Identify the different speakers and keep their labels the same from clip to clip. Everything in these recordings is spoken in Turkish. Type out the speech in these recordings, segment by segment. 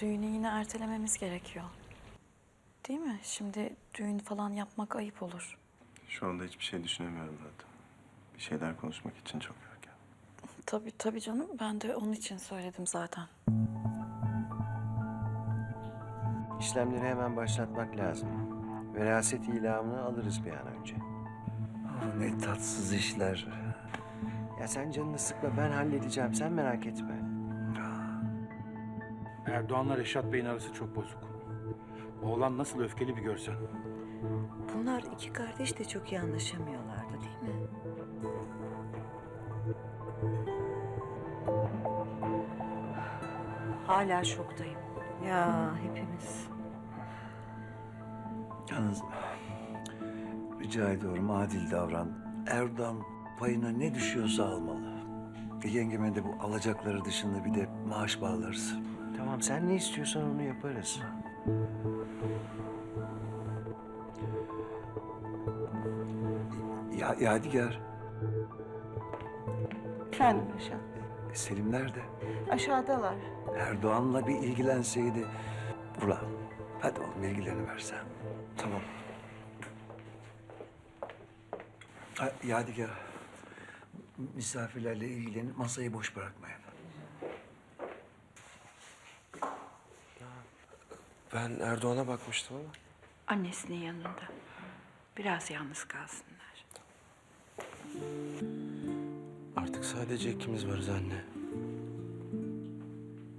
Speaker 1: düğünü yine ertelememiz gerekiyor. Değil mi? Şimdi düğün falan yapmak ayıp olur.
Speaker 2: Şu anda hiçbir şey düşünemiyorum zaten. Bir şeyler konuşmak için çok erken.
Speaker 1: Tabii tabii canım. Ben de onun için söyledim zaten.
Speaker 3: İşlemleri hemen başlatmak lazım. Veraset ilamını alırız bir an önce.
Speaker 4: Oh, ne tatsız işler.
Speaker 3: Ya sen canını sıkma ben halledeceğim sen merak etme.
Speaker 5: Erdoğan'la Reşat Bey'in arası çok bozuk. Oğlan nasıl öfkeli bir görsen.
Speaker 6: Bunlar iki kardeş de çok iyi anlaşamıyorlardı değil mi? Hala şoktayım. Ya hepimiz.
Speaker 4: Yalnız rica ediyorum adil davran. Erdoğan payına ne düşüyorsa almalı. Yengeme de bu alacakları dışında bir de maaş bağlarız.
Speaker 3: Tamam sen ne istiyorsan onu yaparız.
Speaker 4: Ya Yadigar,
Speaker 7: Efendim Reşat
Speaker 4: e, Selim nerede?
Speaker 7: Aşağıdalar.
Speaker 4: Erdoğan'la bir ilgilenseydi. Ulan hadi oğlum ilgilerini versen.
Speaker 3: Tamam.
Speaker 4: Ha, Yadigar, misafirlerle ilgilenip masayı boş bırakmayın.
Speaker 8: Ben Erdoğan'a bakmıştım ama.
Speaker 7: Annesinin yanında. Biraz yalnız kalsınlar.
Speaker 8: Artık sadece ikimiz varız anne.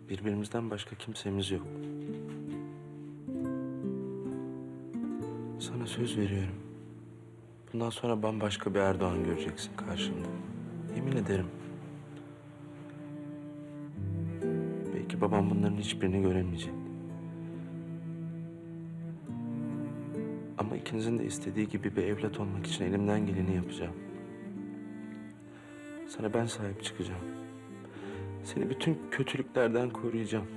Speaker 8: Birbirimizden başka kimsemiz yok. Sana söz veriyorum. Bundan sonra bambaşka bir Erdoğan göreceksin karşında. Yemin ederim. Belki babam bunların hiçbirini göremeyecek. İkinizin de istediği gibi bir evlat olmak için elimden geleni yapacağım. Sana ben sahip çıkacağım. Seni bütün kötülüklerden koruyacağım.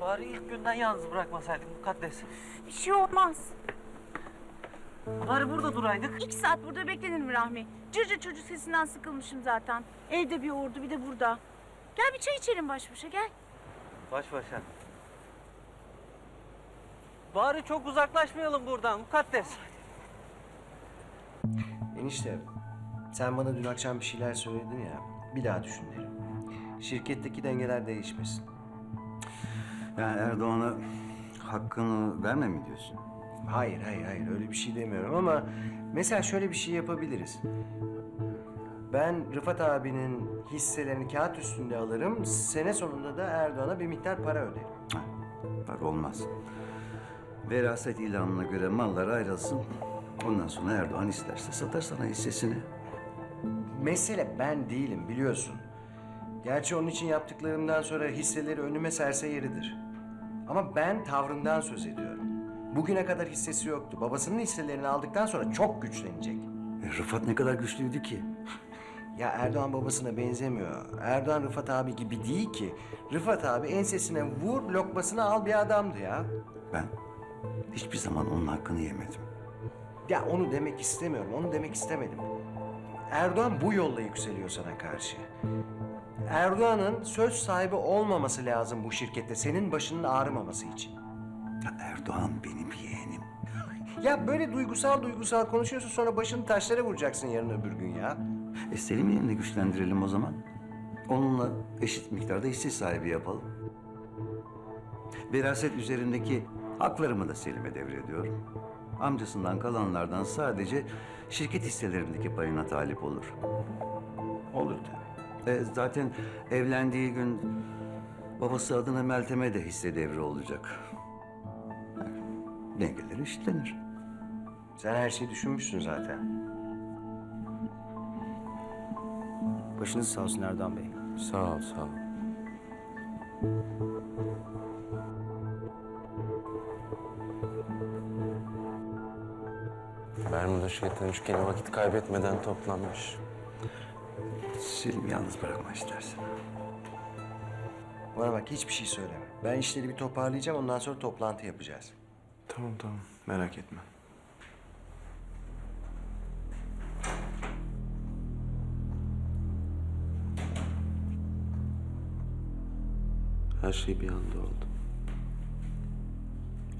Speaker 9: Bari ilk günden yalnız bırakmasaydık mukaddes.
Speaker 10: Bir şey olmaz.
Speaker 9: Bari burada duraydık.
Speaker 10: İki saat burada beklenir mi Rahmi? Cırcır çocuk sesinden sıkılmışım zaten. Evde bir ordu bir de burada. Gel bir çay içelim baş başa gel.
Speaker 9: Baş başa. Bari çok uzaklaşmayalım buradan mukaddes.
Speaker 3: Enişte sen bana dün akşam bir şeyler söyledin ya. Bir daha düşün derim. Şirketteki dengeler değişmesin.
Speaker 4: Yani Erdoğan'a hakkını verme mi diyorsun?
Speaker 3: Hayır hayır hayır öyle bir şey demiyorum ama mesela şöyle bir şey yapabiliriz. Ben Rıfat abinin hisselerini kağıt üstünde alırım. Sene sonunda da Erdoğan'a bir miktar para öderim.
Speaker 4: Bak olmaz. Veraset ilanına göre mallar ayrılsın. Ondan sonra Erdoğan isterse satar sana hissesini.
Speaker 3: Mesele ben değilim biliyorsun. Gerçi onun için yaptıklarımdan sonra hisseleri önüme serse yeridir. Ama ben tavrından söz ediyorum. Bugüne kadar hissesi yoktu. Babasının hisselerini aldıktan sonra çok güçlenecek.
Speaker 4: E, Rıfat ne kadar güçlüydü ki?
Speaker 3: Ya Erdoğan babasına benzemiyor. Erdoğan Rıfat abi gibi değil ki. Rıfat abi ensesine vur, lokmasını al bir adamdı ya.
Speaker 4: Ben hiçbir zaman onun hakkını yemedim.
Speaker 3: Ya onu demek istemiyorum, onu demek istemedim. Erdoğan bu yolla yükseliyor sana karşı. Erdoğan'ın söz sahibi olmaması lazım bu şirkette, senin başının ağrımaması için.
Speaker 4: Ya Erdoğan benim yeğenim.
Speaker 3: Ya böyle duygusal duygusal konuşuyorsun sonra başını taşlara vuracaksın yarın öbür gün ya.
Speaker 4: E Selim yeğenini güçlendirelim o zaman. Onunla eşit miktarda hisse sahibi yapalım. Veraset üzerindeki haklarımı da Selim'e devrediyorum. Amcasından kalanlardan sadece şirket hisselerindeki payına talip olur. Olur tabii. E, zaten evlendiği gün babası adına Meltem'e de hisse devri olacak. Dengeler eşitlenir.
Speaker 3: Sen her şeyi düşünmüşsün zaten. Başınız sağ olsun Erdoğan Bey.
Speaker 8: Sağ ol, sağ ol. Bermuda şeytan üçgeni vakit kaybetmeden toplanmış.
Speaker 4: Selim yalnız bırakma istersen.
Speaker 3: Bana bak hiçbir şey söyleme. Ben işleri bir toparlayacağım ondan sonra toplantı yapacağız.
Speaker 2: Tamam tamam merak etme.
Speaker 8: Her şey bir anda oldu.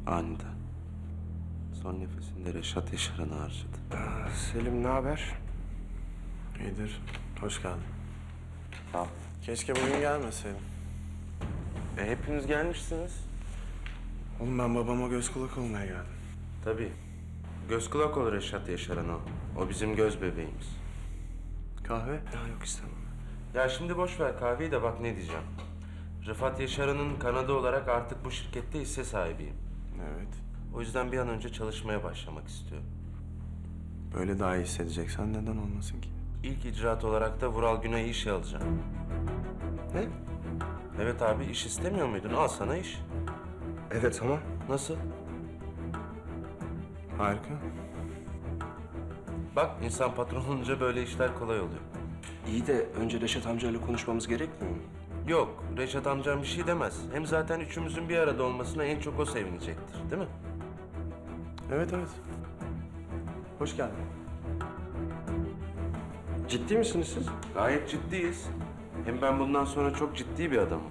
Speaker 8: Aniden. Son nefesinde Reşat Yaşar'ını harcadı.
Speaker 2: Selim ne haber? İyidir. Hoş geldin.
Speaker 8: Sağ ol.
Speaker 2: Keşke bugün gelmeseydin.
Speaker 8: E, hepiniz gelmişsiniz.
Speaker 2: Oğlum ben babama göz kulak olmaya geldim.
Speaker 8: Tabii. Göz kulak ol Reşat Yaşar'ın o. O bizim göz bebeğimiz.
Speaker 2: Kahve? Ya yok istemem.
Speaker 8: Ya şimdi boş ver kahveyi de bak ne diyeceğim. Rıfat Yaşar'ın kanadı olarak artık bu şirkette hisse sahibiyim.
Speaker 2: Evet.
Speaker 8: O yüzden bir an önce çalışmaya başlamak istiyorum.
Speaker 2: Böyle daha iyi hissedeceksen neden olmasın ki?
Speaker 8: İlk icraat olarak da Vural Güney'i işe alacağım.
Speaker 2: Ne?
Speaker 8: Evet abi iş istemiyor muydun? Al sana iş.
Speaker 2: Evet ama.
Speaker 8: Nasıl?
Speaker 2: Harika.
Speaker 8: Bak insan patron olunca böyle işler kolay oluyor.
Speaker 2: İyi de önce Reşat amcayla konuşmamız gerekmiyor mu?
Speaker 8: Yok, Reşat amcam bir şey demez. Hem zaten üçümüzün bir arada olmasına en çok o sevinecektir, değil mi?
Speaker 2: Evet evet. Hoş geldin. Ciddi misiniz siz?
Speaker 8: Gayet ciddiyiz. Hem ben bundan sonra çok ciddi bir adamım.